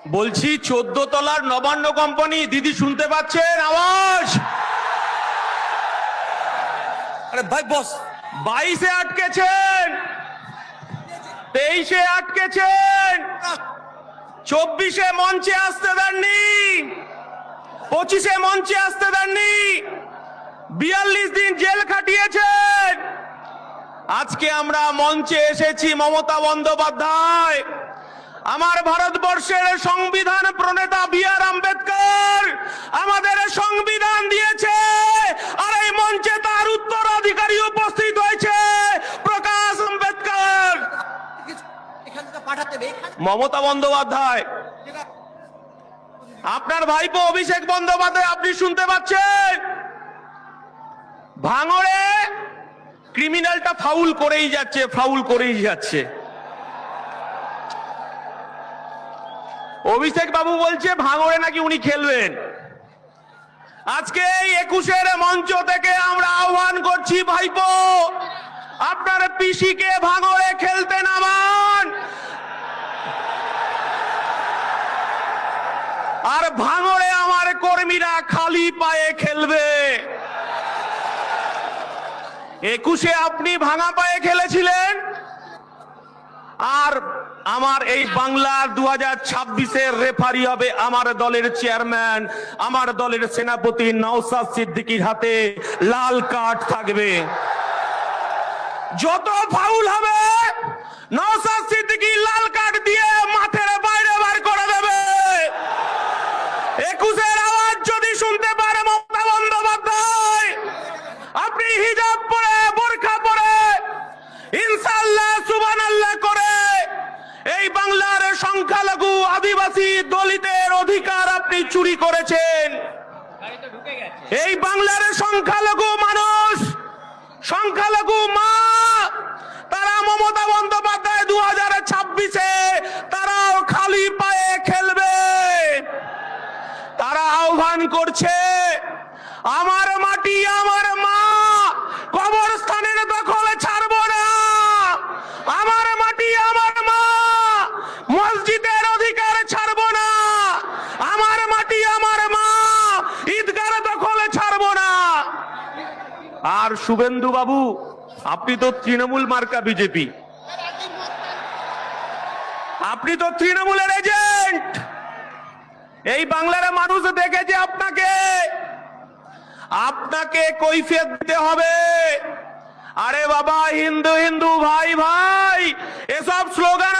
বলছি চোদ্দ তলার নবান্ন কোম্পানি দিদি শুনতে পাচ্ছেন? আওয়াজ! আরে ভাই, বস, বাইশে আটকেছেন। তেইশে আটকেছেন। চব্বিশে মঞ্চে আসতে দেননি। পঁচিশে মঞ্চে আসতে দেননি। বিয়াল্লিশ দিন জেল খাটিয়েছেন। আজকে আমরা মঞ্চে এসেছি মমতা বন্দ্যোপাধ্যায়। আমার ভারতবর্ষের সংবিধান প্রণেতা বি আর আম্বেদকর আমাদের সংবিধান দিয়েছে, আর এই মঞ্চে তার উত্তরাধিকারী উপস্থিত হয়েছে প্রকাশ আম্বেদকর। মমতা বন্দ্যোপাধ্যায়, আপনার ভাইপো অভিষেক বন্দ্যোপাধ্যায়, আপনি শুনতে পাচ্ছেন? ভাঙড়ে ক্রিমিনালটা ফাউল করেই যাচ্ছে ফাউল করেই যাচ্ছে। অভিষেক বাবু বলছে, ভাঙড়ে নাকি উনি খেলবেন। আজকে এই একুশের মঞ্চ থেকে আমরা আহ্বান করছি, ভাইপো, আপনার পিসিকে ভাঙড়ে খেলতে নামান। আর ভাঙড়ে আমার কর্মীরা খালি পায়ে খেলবে। একুশে আপনি ভাঙা পায়ে খেলেছিলেন, আর আমার এই বাংলার দু হাজার ছাব্বিশের রেফারি হবে আমার দলের চেয়ারম্যান আমার দলের সেনাপতি নওসাদ সিদ্দিকির হাতে লাল কার্ড থাকবে। যত ফাউল হবে নওসাদ সিদ্দিকি লাল কার্ড দিয়ে মাঠের বাইরে বার করে দেবে। একুশের আওয়াজ যদি শুনতে পারে মমতা বন্দ্যোপাধ্যায়, আপনি হিজাব পরে বোরখা পরে ইনশাল্লাহ সুবহানাল্লাহ করে এই বাংলার সংখ্যালঘু আদিবাসী দলিতের অধিকার আপনি চুরি করেছেন। এই বাংলার সংখ্যালঘু মানুষ, সংখ্যালঘু মা, তারা মমতা বন্দ্যোপাধ্যায় দু হাজার ছাব্বিশে তারাও খালি পায়ে খেলবে। তারা আহ্বান করছে, আমার মাটি, আমার মা কবরস্থানের দখলে ছাড়বো না আমার মাটি আমার মা মসজিদের অধিকার ছাড়বো না আমার মাটি আমার মা ঈদগার দখলে ছাড়বো না আর শুভেন্দু বাবু, আপনি তো তৃণমূল মার্কা বিজেপি আপনি তো তৃণমূলের এজেন্ট। এই বাংলার মানুষ দেখেছে আপনাকে। আপনাকে কৈফিয়ত দিতে হবে। আরে বাবা, হিন্দু হিন্দু, ভাই ভাই, এসব স্লোগান